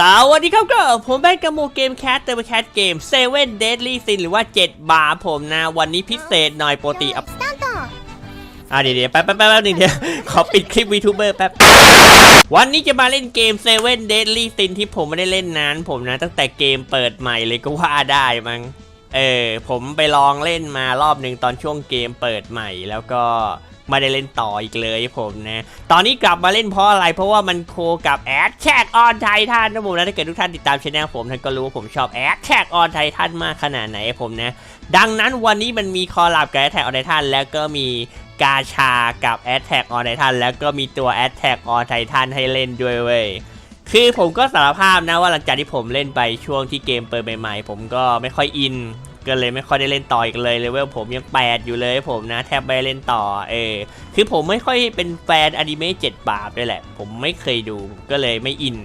สวัสดีครับก็ผมแบนกาโมเกมแคสเตอร์แคสเกม7 Deadly Sin หรือว่า 7 บาร์ผมนะ วันนี้พิเศษหน่อยโปกติอัพอะเดี๋ยวเดี๋ยวแป๊บแป๊บแป๊บแป๊บหนึงเดี๋ยว ขอปิดคลิปวีทูเบอร์แป๊บ วันนี้จะมาเล่นเกม7 Deadly Sin ที่ผมไม่ได้เล่นนานผมนะ ตั้งแต่เกมเปิดใหม่เลยก็ว่าได้มั้งเออ ผมไปลองเล่นมารอบหนึ่งตอนช่วงเกมเปิดใหม่แล้วก็ ไม่ได้เล่นต่ออีกเลยผมนะ ตอนนี้กลับมาเล่นเพราะอะไร เพราะว่ามันโคกับแอดแท็กออนไททันนะผมนะถ้าเกิดทุกท่านติดตามช anel ผมท่านก็รู้ว่าผมชอบแอดแท็กออนไททันมากขนาดไหนผมนะ ดังนั้นวันนี้มันมีคอลแลบกับแอดแท็กออนไททันแล้วก็มีกาชากับแอดแทกออนไททันแล้วก็มีตัวแอดแทกออนไททันให้เล่นด้วยเว้ย คือผมก็สารภาพนะว่าหลังจากที่ผมเล่นไปช่วงที่เกมเปิดใหม่ๆ ผมก็ไม่ค่อยอิน ก็เลยไม่ค่อยได้เล่นต่ออีกเลยเลเวลผมยัง 8 อยู่เลยผมนะแทบไม่เล่นต่อเออคือผมไม่ค่อยเป็นแฟนอนิเมะ7บาปด้วยแหละ ผมไม่เคยดูก็เลยไม่อิน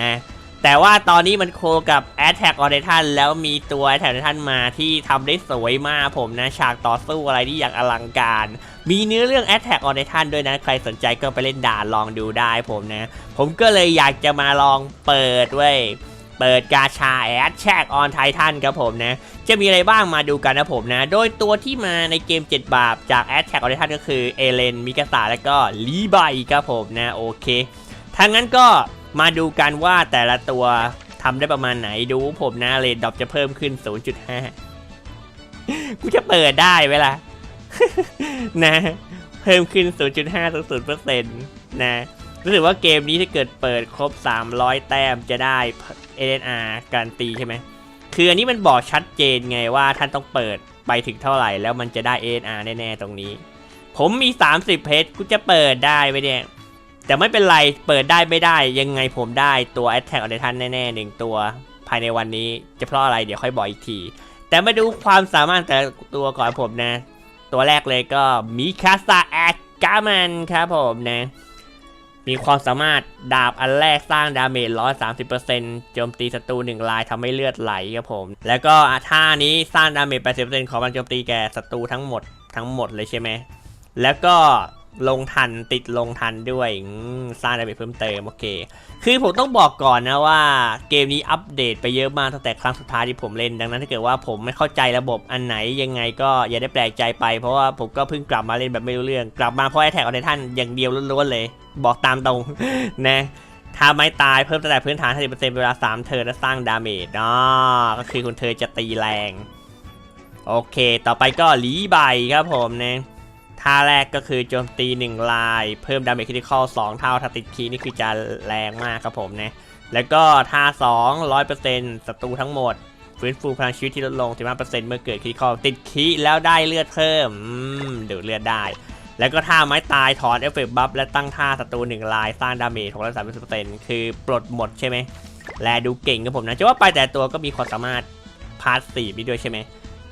นะแต่ว่าตอนนี้มันโคกับ a t t a c k on Titan แล้วมีตัว a t t a c k on Titan มาที่ทำได้สวยมากผมนะ ฉากต่อสู้อะไรที่อย่างอลังการ มีเนื้อเรื่อง a t t a c k on Titan ด้วยนะ ใครสนใจก็ไปเล่นด่านลองดูได้ผมนะ ผมก็เลยอยากจะมาลองเปิดเว้ย เปิดกาชา a t t a c k on Titan ครับผมนะ จะมีอะไรบ้างมาดูกันนะผมนะ โดยตัวที่มาในเกม 7 บาปจาก a t t a c k on Titan ก็คือเอเลนมิกาสาและก็ลีบายครับผมนะ โอเคถ้างั้นก็มาดูกันว่าแต่ละตัวทำได้ประมาณไหนดูผมนะเรดดอปจะเพิ่มขึ้น 0.5 กูจะเปิดได้เวลานะ เพิ่มขึ้น 0.5ถึง0%นะ รู้สึกว่าเกมนี้ถ้าเกิดเปิดครบ 300 แต้มจะได้ ANR การนตีใช่ไหมคืออันนี้มันบอกชัดเจนไงว่าท่านต้องเปิดไปถึงเท่าไหร่ แล้วมันจะได้ ANR แน่ๆตรงนี้ ผมมี 30 เพชรกูจะเปิดได้ไปเนี่ยแต่ไม่เป็นไรเปิดได้ไม่ได้ยังไงผมได้ตัว Attack on Titan แน่ๆหนึ่งตัวภายในวันนี้จะเพราะอะไรเดี๋ยวค่อยบอกอีกที แต่มาดูความสามารถแต่ตัวก่อนผมนะ ตัวแรกเลยก็มิคาซาแอคกามันครับผมนะ มีความสามารถดาบอันแรกสร้างดาเมจ130%โจมตีศัตรูหนึ่งลายทำให้เลือดไหลครับผม แล้วก็ท่านี้สร้างดาเมจ80%ของมันโจมตีแก่ศัตรูทั้งหมดทั้งหมดเลยใช่ไหมแล้วก็ ลงทันติดลงทันด้วยสร้างดาเมจเพิ่มเติมโอเค คือผมต้องบอกก่อนนะว่าเกมนี้อัปเดตไปเยอะมากตั้งแต่ครั้งสุดท้ายที่ผมเล่น ดังนั้นถ้าเกิดว่าผมไม่เข้าใจระบบอันไหนยังไงก็อย่าได้แปลกใจไป เพราะว่าผมก็เพิ่งกลับมาเล่นแบบไม่รู้เรื่อง กลับมาเพราะไอแท็กออนททันอย่างเดียวล้วนๆเลย บอกตามตรงนะถ้าไม่ตายเพิ่มแต่พื้นฐาน50%เวลา 3เทิร์และสร้างดาเมจอ๋อก็คือคุณเธอจะตีแรง โอเค ต่อไปก็ลีใบครับผมนะ ท่าแรกก็คือโจมตี 1 ลาย เพิ่มดาเมจคริติคอล2เท่าถ้าติดคีนี่คือจะแรงมากครับผมนะ แล้วก็ท่า 2 100%ศัตรูทั้งหมด ฟื้นฟูพลังชีวิตที่ลดลง 15%เมื่อเกิดคริติคอลติดคีแล้วได้เลือดเพิ่มอืมดูดเลือดได้ แล้วก็ท่าไม้ตายถอนเอฟเฟกต์บัฟและตั้งท่าศัตรู1ลายสร้างดาเมจของเรา30%คือปลดหมดใช่ไหม แลดูเก่งกับผมนะจะว่าไปแต่ตัวก็มีความสามารถพาร์ทสี่ด้วยใช่ไหม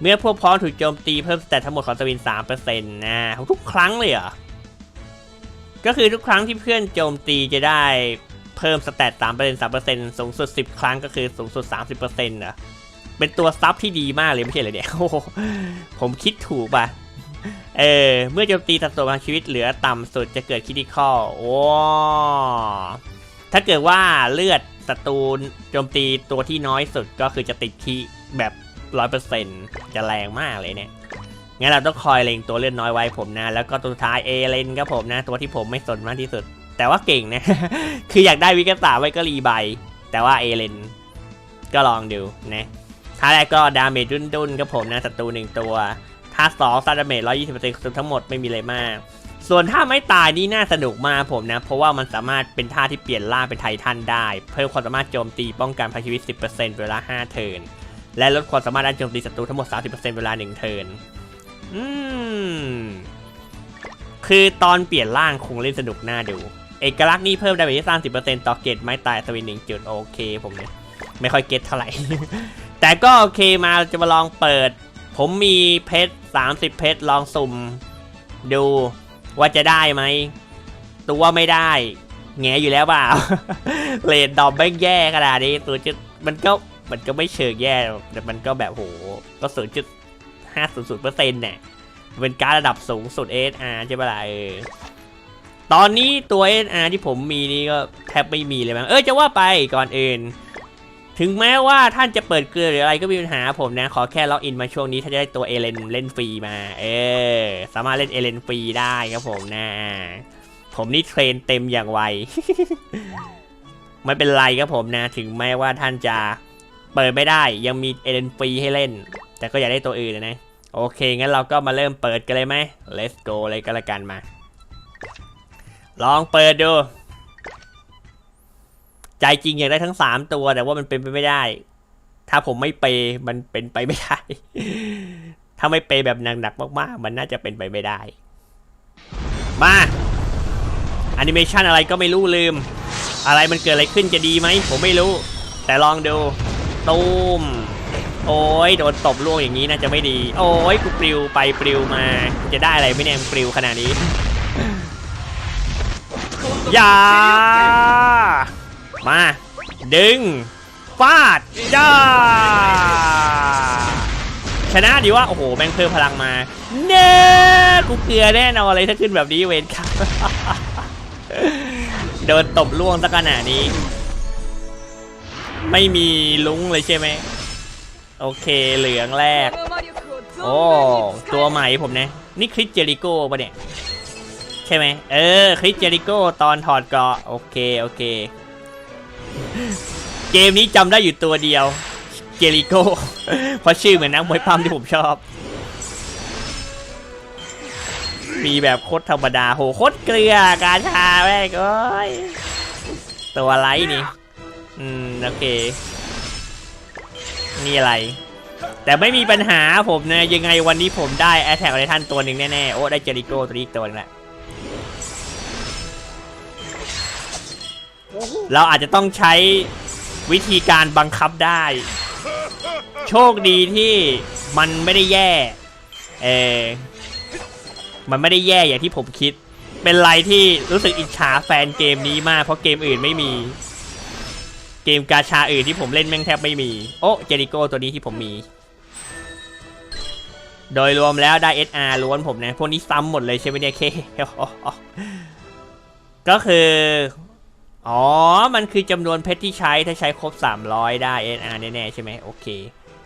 เมื่อพวกพ้องถูกโจมตีเพิ่มสเตตทั้งหมดของสวิน3%นะทุกครั้งเลยเหรอ ก็คือทุกครั้งที่เพื่อนโจมตีจะได้เพิ่มสเตต3% 3%สูงสุด10ครั้งก็คือสูงสุด30%เหรอเป็นตัวซับที่ดีมากเลยไม่ใช่เหรอเนี่ยโอ้ผมคิดถูกป่ะ เออ เมื่อโจมตีสัดส่วนพลังชีวิตเหลือต่ำสุดจะเกิดคิดิคอลโอ้ถ้าเกิดว่าเลือดศัตรูโจมตีตัวที่น้อยสุดก็คือจะติดคีแบบ ร้อยเปอร์เซ็นต์จะแรงมากเลยเนี่ยงั้นเราต้องคอยเล็งตัวเลือดน้อยไว้ผมนะ แล้วก็ตัวท้ายเอเลนครับผมนะ ตัวที่ผมไม่สนมากที่สุด แต่ว่าเก่งนะ คืออยากได้วิกตาไว้ก็รีใบ แต่ว่าเอเลนก็ลองดูนะท่าแรกก็ดาเมจดุนๆครับผมนะศัตรูหนึ่งตัวท่าสองซาดาเมจร้อยยี่สิบเปอร์เซ็นต์ทั้งหมดไม่มีอะไรมาก ส่วนถ้าไม่ตายนี่น่าสนุกมากผมนะ เพราะว่ามันสามารถเป็นท่าที่เปลี่ยนร่างเป็นไททันได้ เพิ่มความสามารถโจมตีป้องกันพลังชีวิต 10%เวลา 5 เทิร์น และลดความสามารถด้านโจมตีศัตรูทั้งหมด 30%เวลา1เทิร์นอืม คือตอนเปลี่ยนร่างคงเล่นสนุกน่าดู เอกลักษณ์นี่เพิ่มดาเมจที่30%ต่อเกตไม้ตายสวินหนึ่งจุดโอเคผมเนี่ยไม่ค่อยเก็ตเท่าไหร่ แต่ก็โอเคมาจะมาลองเปิด ผมมีเพชร30เพชรลองสุ่ม ดูว่าจะได้ไหม ตัวไม่ได้แงอยู่แล้วเปล่าเลดดอมแม่งแย่ขนาดนี้ตัวจุดมันก็ มันก็ไม่เชิงแย่แต่มันก็แบบโหก็ศูนย์จุดห้าศูนย์ศูนย์เปอร์เซ็นต์เนี่ยเป็นการระดับสูงสุด SR ใช่ปะล่ะเออตอนนี้ตัว SR ที่ผมมีนี่ก็แทบไม่มีเลยมั้งเออจะว่าไปก่อนอื่น ถึงแม้ว่าท่านจะเปิดเกลือหรืออะไรก็ม่มีปัญหาผมนะ ขอแค่ล็อกอินมาช่วงนี้ถ้าจะได้ตัวเอเลนเล่นฟรีมา เออ สามารถเล่นเอเลนฟรีได้ครับผมนะ ผมนี่เทรนเต็มอย่างไวไม่เป็นไรครับผมนะ ถึงแม้ว่าท่านจะ เปิดไม่ได้ยังมีเอเลนฟรีให้เล่น แต่ก็อยากได้ตัวอื่นนะ โอเค งั้นเราก็มาเริ่มเปิดกันเลยไหม let's go เลยก็แล้วกันมา ลองเปิดดู ใจจริงอยากได้ทั้งสามตัวแต่ว่ามันเป็นไปไม่ได้ ถ้าผมไม่เปมันเป็นไปไม่ได้ ถ้าไม่เปแบบหนักๆมากๆ มันน่าจะเป็นไปไม่ได้ มาแอนิเมชันอะไรก็ไม่รู้ลืม อะไรมันเกิดอะไรขึ้นจะดีไหม ผมไม่รู้ แต่ลองดู ตูมโอ้ยโดนตบล่วงอย่างนี้น่าจะไม่ดี โอ้ยกูปลิวไปปลิวมาจะได้อะไรไม่แน่ปลิวขนาดนี้อย่ามาดึงฟาดจ้าชนะดีว่าโอ้โหแม่งเพิ่มพลังมาเน่กูเกลือแน่นอนเลยถ้าขึ้นแบบนี้เวนครับโดนตบล่วงสักขนาดนี้ ไม่มีลุงเลยใช่ไหม โอเคเหลืองแรก โอ้ตัวใหม่ผมนะ นี่คริสเจริโก้ปะเนี่ย ใช่ไหม เออ คริสเจริโก้ตอนถอดเกราะโอเค โอเค เกมนี้จำได้อยู่ตัวเดียว เจริโก้ เพราะชื่อเหมือนนักมวยปั้มที่ผมชอบมีแบบโคตรธรรมดาโหโคตรเกลือ กาชาแม่งเอ้ยตัวไรนี่ อืม โอเค นี่อะไร แต่ไม่มีปัญหาผมนะ ยังไงวันนี้ผมได้แอ t แทกอะไรท่านตัวหนึ่งแน่ๆ โอ้ ได้เจริโก้ตัวนี้อีกตัวนึงละเราอาจจะต้องใช้วิธีการบังคับได้ โชคดีที่มันไม่ได้แย่เออมันไม่ได้แย่อย่างที่ผมคิด เป็นไรที่รู้สึกอิจฉาแฟนเกมนี้มากเพราะเกมอื่นไม่มี เกมกาชาอื่นที่ผมเล่นแม่งแทบไม่มี โอ้เจริโก้ตัวนี้ที่ผมมี โดยรวมแล้วได้ SR ล้วนผมนะ พวกนี้ซ้ำหมดเลยใช่ไหมเนี่ยเคก็คือ อ๋อ มันคือจำนวนเพชรที่ใช้ถ้าใช้ครบ 300 ได้ SR แน่ๆใช่ไหมโอเค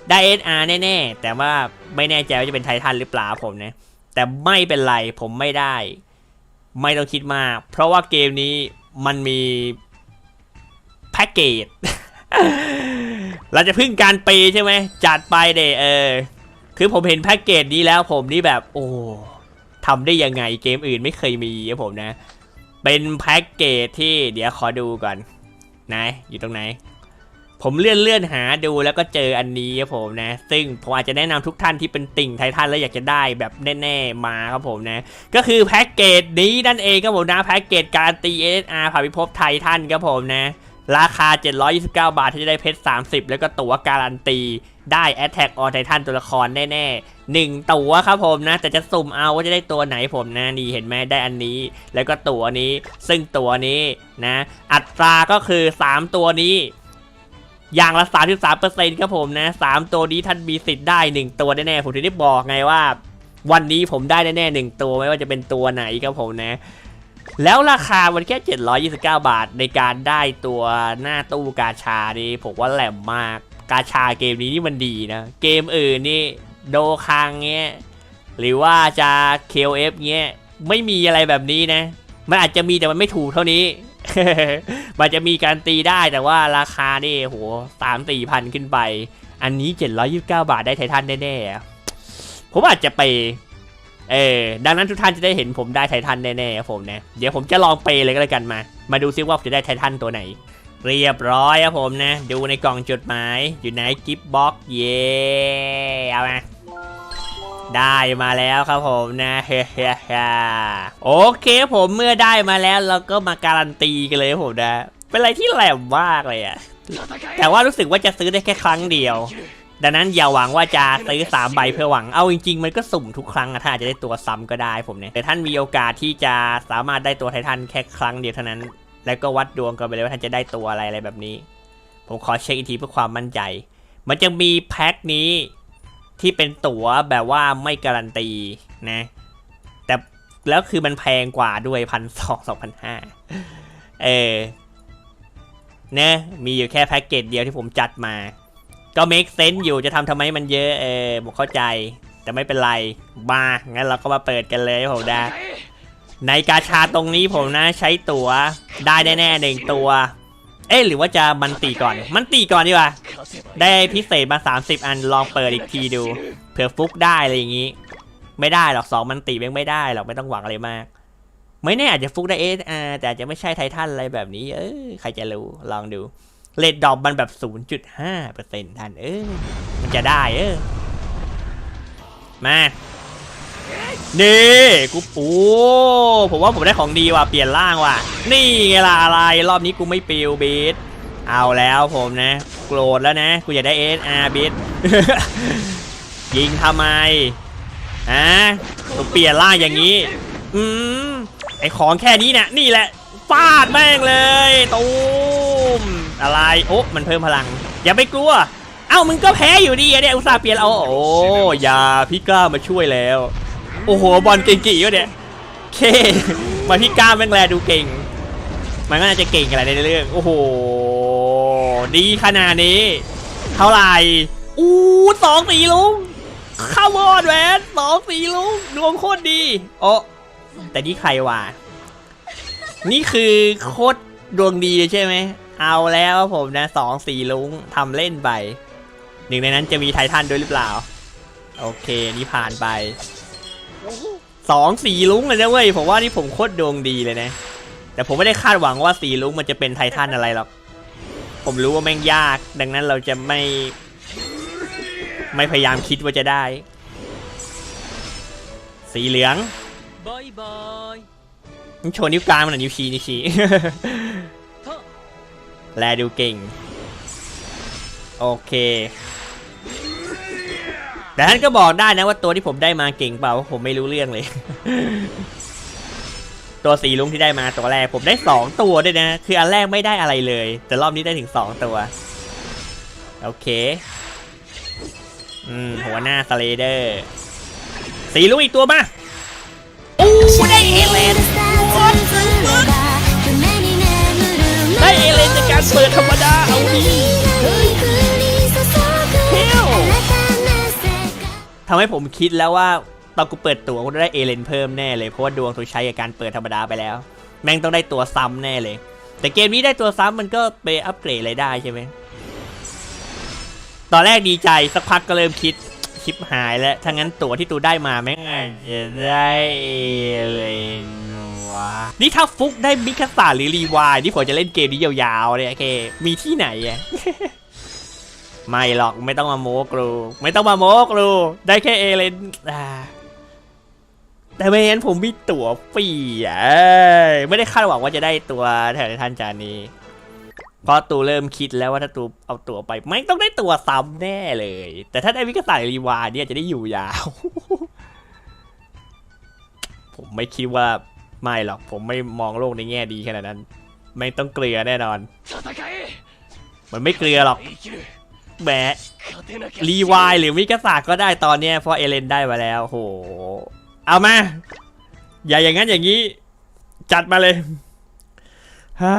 ได้ SR แน่ๆ แต่ว่าไม่แน่ใจว่าจะเป็นไททันหรือเปล่าผมนะ แต่ไม่เป็นไรผมไม่ได้ ไม่ต้องคิดมาก เพราะว่าเกมนี้มันมี พ็กเกจ เราจะพึ่งการเปย์ใช่ไหมจัดไปเดเออ คือผมเห็นแพ็กเกจนี้แล้วผมนี่แบบ โอ้ทำได้ยังไงเกมอื่นไม่เคยมีครับผมนะ เป็นแพ็กเกจที่เดี๋ยวขอดูก่อนไหนอยู่ตรงไหน ผมเลื่อนเลื่อนหาดูแล้วก็เจออันนี้ครับผมนะ ซึ่งผมอาจจะแนะนำทุกท่านที่เป็นติ่งไททันแล้วอยากจะได้แบบแน่ๆมาครับผมนะ ก็คือแพ็กเกจนี้นั่นเองครับผมนะแพ็กเกจการันตี SR ผ่านพิภพไททันครับผมนะ ราคา 729 บาทที่จะได้เพชร 30 แล้วก็ตั๋วการันตี ได้ Attack on Titan ตัวละครแน่ๆ1ตั๋วครับผมนะ แต่จะสุ่มเอาว่าจะได้ตัวไหนผมนะ นี่เห็นไหมได้อันนี้ แล้วก็ตั๋วนี้ ซึ่งตั๋วนี้นะ อัตราก็คือ 3 ตัวนี้ อย่างละ 33%ครับผมนะ 3 ตัวนี้ท่านมีสิทธิ์ได้ 1 ตัวแน่ๆผมถึงได้บอกไงว่า วันนี้ผมได้แน่ๆหนึ่งตัวไม่ว่าจะเป็นตัวไหนครับผมนะ แล้วราคามันแค่ 729 บาทในการได้ตัวหน้าตู้กาชานี่ผมว่าแหลมมาก กาชาเกมนี้นี่มันดีนะ เกมอื่นนี่โดคังเงี้ยหรือว่าจะ KOF เงี้ยไม่มีอะไรแบบนี้นะ มันอาจจะมีแต่มันไม่ถูกเท่านี้ มันจะมีการตีได้แต่ว่าราคานี่โหสามสี่พันขึ้นไป อันนี้ 729 บาทได้ไททันแน่ๆผมอาจจะไป เออ ดังนั้นทุกท่านจะได้เห็นผมได้ไททันแน่ๆครับผมนะ เดี๋ยวผมจะลองเปเลยก็แล้วกันมา มาดูซิว่าจะได้ไททันตัวไหน เรียบร้อยครับผมนะ ดูในกล่องจดหมาย อยู่ไหนกิฟต์บ็อกเย่เอามาได้มาแล้วครับผมนะเฮ้โอเคผมเมื่อได้มาแล้วเราก็มาการันตีกันเลยครับผมนะ เป็นอะไรที่แหลมมากเลยอะแต่ว่ารู้สึกว่าจะซื้อได้แค่ครั้งเดียว ดังนั้นอย่าหวังว่าจะซื้อสามใบเพื่อหวัง เอาจริงๆ มันก็สุ่มทุกครั้งอะถ้าอาจจะได้ตัวซ้ำก็ได้ผมเนี่ย แต่ท่านมีโอกาสที่จะสามารถได้ตัวไททันแค่ครั้งเดียวเท่านั้น แล้วก็วัดดวงกันไปเลยว่าท่านจะได้ตัวอะไรอะไรแบบนี้ ผมขอเช็คอีกทีเพื่อความมั่นใจ มันจะมีแพ็คนี้ที่เป็นตั๋วแบบว่าไม่การันตีนะ แต่แล้วคือมันแพงกว่าด้วยพันสองสองพันห้าเออเนะมีอยู่แค่แพ็กเกจเดียวที่ผมจัดมา ก็ make sense อยู่จะทำทำไมมันเยอะเออผมเข้าใจ แต่ไม่เป็นไรมางั้นเราก็มาเปิดกันเลยผมนะในกาชาตรงนี้ผมนะใช้ตั๋วได้แน่ๆหนึ่งตัว เอ๊ะหรือว่าจะมันตีก่อน มันตีก่อนดีกว่า ได้พิเศษมา 30 อันลองเปิดอีกทีดู เผื่อฟุกได้อะไรอย่างนี้ ไม่ได้หรอกสองมันตีแม่งไม่ได้หรอกไม่ต้องหวังอะไรมาก ไม่แน่อาจจะฟุกได้เอสอาแต่อาจจะไม่ใช่ไททันอะไรแบบนี้ เออใครจะรู้ลองดู เลดดอบมันแบบ 0.5%ท่านเออมันจะได้เออมานี่กูโอ้ผมว่าผมได้ของดีว่ะเปลี่ยนร่างว่ะ นี่ไงล่ะอะไรรอบนี้กูไม่ปิวบีทเอาแล้วผมนะ โกรธแล้วนะ กูอยากได้เอสอาร์บีทยิงทำไมอะกูเปลี่ยนร่างอย่างนี้ อืมไอของแค่นี้เนี่ยนี่แหละฟาดแม่งเลยตู อะไรโอ้มันเพิ่มพลัง อย่าไปกลัว เอ้ามึงก็แพ้อยู่ดีอะเนี่ยอุตส่าห์เปลี่ยนเอาโอ้อย่าพี่กล้ามาช่วยแล้ว โอ้โหบอลเก่งกี่วะเนี่ยเคมาพี่กล้าแม่งแลดูเก่ง มันก็น่าจะเก่งอะไรในเรื่อง โอ้โหดีขนาดนี้ เท่าไหร่อู้สองสีลุงข้าวอดแหวนสองสีลุงดวงโคตรดีโอ้แต่นี่ใครวะนี่คือโคตรดวงดีเลยใช่ไหม เอาแล้วผมนะสองสีลุงทำเล่นไปหนึ่งในนั้นจะมีไททันด้วยหรือเปล่า โอเคนี่ผ่านไปสองสีลุงเลยนะเว้ยผมว่านี่ผมโคตรดวงดีเลยนะ แต่ผมไม่ได้คาดหวังว่าสีลุงมันจะเป็นไททันอะไรหรอก ผมรู้ว่าแม่งยาก ดังนั้นเราจะไม่ ไม่พยายามคิดว่าจะได้ สีเหลืองบอยบอยชนนิ้วกลางมันหน่อยนิ้วชี้นิ้วชี้ แลดูเก่ง โอเคแต่ท่านก็บอกได้นะว่าตัวที่ผมได้มาเก่งเปล่าเพราะผมไม่รู้เรื่องเลย ตัวสีลุงที่ได้มาตัวแรกผมได้สองตัวด้วยนะ คืออันแรกไม่ได้อะไรเลย แต่รอบนี้ได้ถึงสองตัว โอเค อืม หัวหน้าสเลเดอร์ สีลุงอีกตัวมาอู้ได้เอเลนได้ เอเลนการเปิดธรรมดาเอาดีเฮ้ยเที่ยวทำให้ผมคิดแล้วว่าตอนกูเปิดตัวกูได้เอเลนเพิ่มแน่เลยเพราะว่าดวงถูกใช้กับการเปิดธรรมดาไปแล้ว แม่งต้องได้ตัวซ้ำแน่เลย แต่เกมนี้ได้ตัวซ้ำมันก็ไปอัปเกรดอะไรได้ใช่ไหมตอนแรกดีใจสักพักก็เริ่มคิดชิปหายแล้วถ้างั้นตัวที่ตูได้มาแม่งจจะได้เอเลน วะ นี่ถ้าฟุกได้มิคาสาหรือรีวายนี่ผมจะเล่นเกมนี้ยาวๆเลยโอเค มีที่ไหนอะไม่หรอกไม่ต้องมาโมกรูไม่ต้องมาโมกรูได้แค่เอเลนแต่ไม่งั้นผมมีตั๋วฟรีอะไม่ได้คาดหวังว่าจะได้ตัวแถวในท่านจานนี้เพราะตูเริ่มคิดแล้วว่าถ้าตูเอาตั๋วไปไม่ต้องได้ตัวซ้ำแน่เลย แต่ถ้าได้วิกาสายรีวาร์เนี่ยจะได้อยู่ยาว ผมไม่คิดว่า ไม่หรอกผมไม่มองโลกในแง่ดีขนาดนั้น ไม่ต้องเกลียแน่นอน มันไม่เกลียหรอกแหมรีวายหรือมิกาสาก็ได้ตอนนี้เพราะเอเลนได้มาแล้วโห เอามา อย่าอย่างนั้นอย่างนี้ จัดมาเลยฮ่า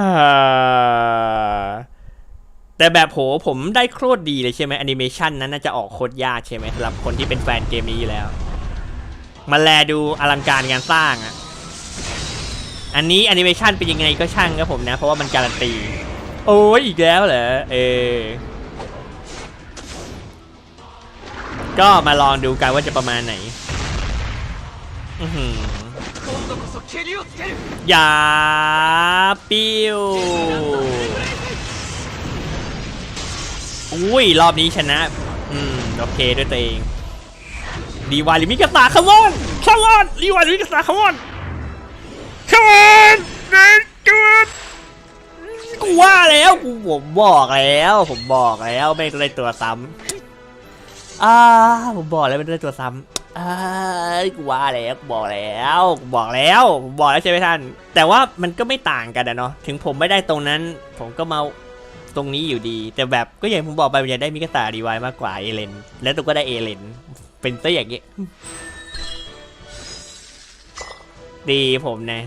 แต่แบบโหผมได้โคตรดีเลยใช่ไหมแอนิเมชันนั้นน่าจะออกโคตรยากใช่ไหมสำหรับคนที่เป็นแฟนเกมนี้แล้ว มาแลดูอลังการงานสร้างอะ อันนี้แอนิเมชันเป็นยังไงก็ช่างครับผมนะ เพราะว่ามันการันตี โอ้ยอีกแล้วเหรอเออก็มาลองดูกันว่าจะประมาณไหนอย่าปิ้วอุ้ย รอบนี้ชนะ อืม โอเคด้วยตัวเอง ดีวาลิมิกาตาขมอนขมอนดีวาลิมิกาตาขมอน อนเด็กเกิดกูว่าแล้วกูผมบอกแล้ว ผมบอกแล้วไม่ได้ตัวซ้ำอ่าผมบอกแล้วไม่ได้ตัวซ้ำอ่ากูว่าแล้วกูบอกแล้วกูบอกแล้วผมบอกแล้วใช่ไหมท่าน แต่ว่ามันก็ไม่ต่างกันอะเนาะถึงผมไม่ได้ตรงนั้น ผมก็มาตรงนี้อยู่ดี แต่แบบก็อย่างผมบอกไปมันจะได้มิกาตาดีไวมากกว่าเอเลนแล้วตัวก็ได้เอเลนเป็นซะอย่างนี้ดีผมนะ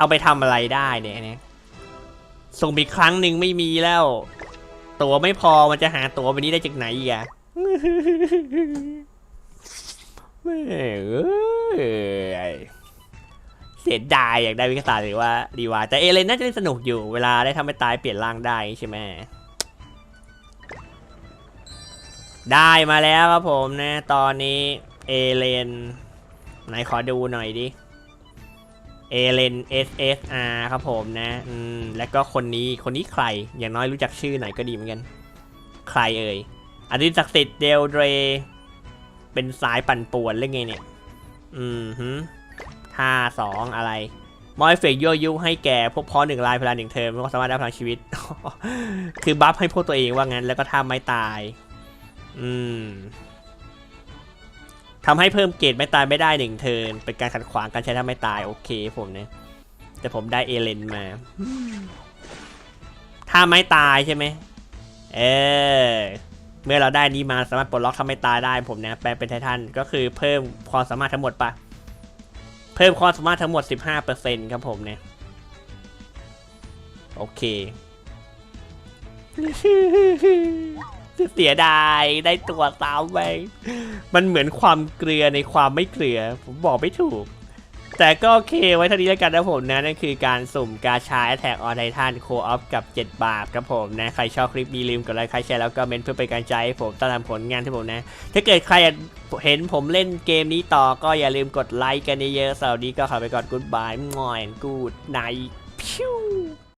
เอาไปทำอะไรได้เนี่ยเนี่ยส่งไปครั้งหนึ่งไม่มีแล้ว ตั๋วไม่พอมันจะหาตั๋วไปนี้ได้จากไหนอีกอะเสียดายอยากได้วิกษาหรือว่าดีว่า แต่เอเลนน่าจะเล่นสนุกอยู่เวลาได้ทำให้ตายเปลี่ยนร่างได้ใช่ไหมได้มาแล้วครับผมนะ ตอนนี้เอเลนไหนขอดูหน่อยดิ เอเลน SSR ครับผมนะอืมแล้วก็คนนี้คนนี้ใครอย่างน้อยรู้จักชื่อหน่อยก็ดีเหมือนกัน ใครเอ่ยอดิศักดิ์สิทธิ์เดลเดรเป็นสายปั่นป่วนหรือไงเนี่ย อืมฮึท่าสองอะไร มอยเฟกยั่วยุให้แก่พวกพ้อหนึ่งลายพลาหนึ่งเทอมก็สามารถได้พลังชีวิต คือบัฟให้พวกตัวเองว่างั้นแล้วก็ท่าไม้ตาย อืม ทำให้เพิ่มเกรดไม่ตายไม่ได้หนึ่งเทินเป็นการขัดขวางการใช้ท่าไม่ตายโอเคผมเนี่ยแต่ผมได้เอเลนมาท่าไม่ตายใช่ไหมเออเมื่อเราได้นี้มาสามารถปลดล็อกทำไม่ตายได้ผมเนี่ยแปลเป็นไททันก็คือเพิ่มความสามารถทั้งหมดปะเพิ่มความสามารถทั้งหมด 15%ครับผมเนี่ยโอเค เสียดายได้ตัวซ้ำไปมันเหมือนความเกลือในความไม่เกลือ ผมบอกไม่ถูก แต่ก็โอเคไว้เท่านี้แล้วกันนะผมนะ นั่นคือการสุ่มกาชา Attack on Titan Co-op กับ 7 บาทครับผมนะ ใครชอบคลิปนี้ลืมกดไลค์ใครแชร์แล้วก็เมนเพื่อเป็นกำลังใจให้ผมตามผลงานที่ผมนะ ถ้าเกิดใครเห็นผมเล่นเกมนี้ต่อก็อย่าลืมกดไลค์กันเยอะๆสวันนี้ก็ขอไปก่อนกูดบายมอยกูดไนพิว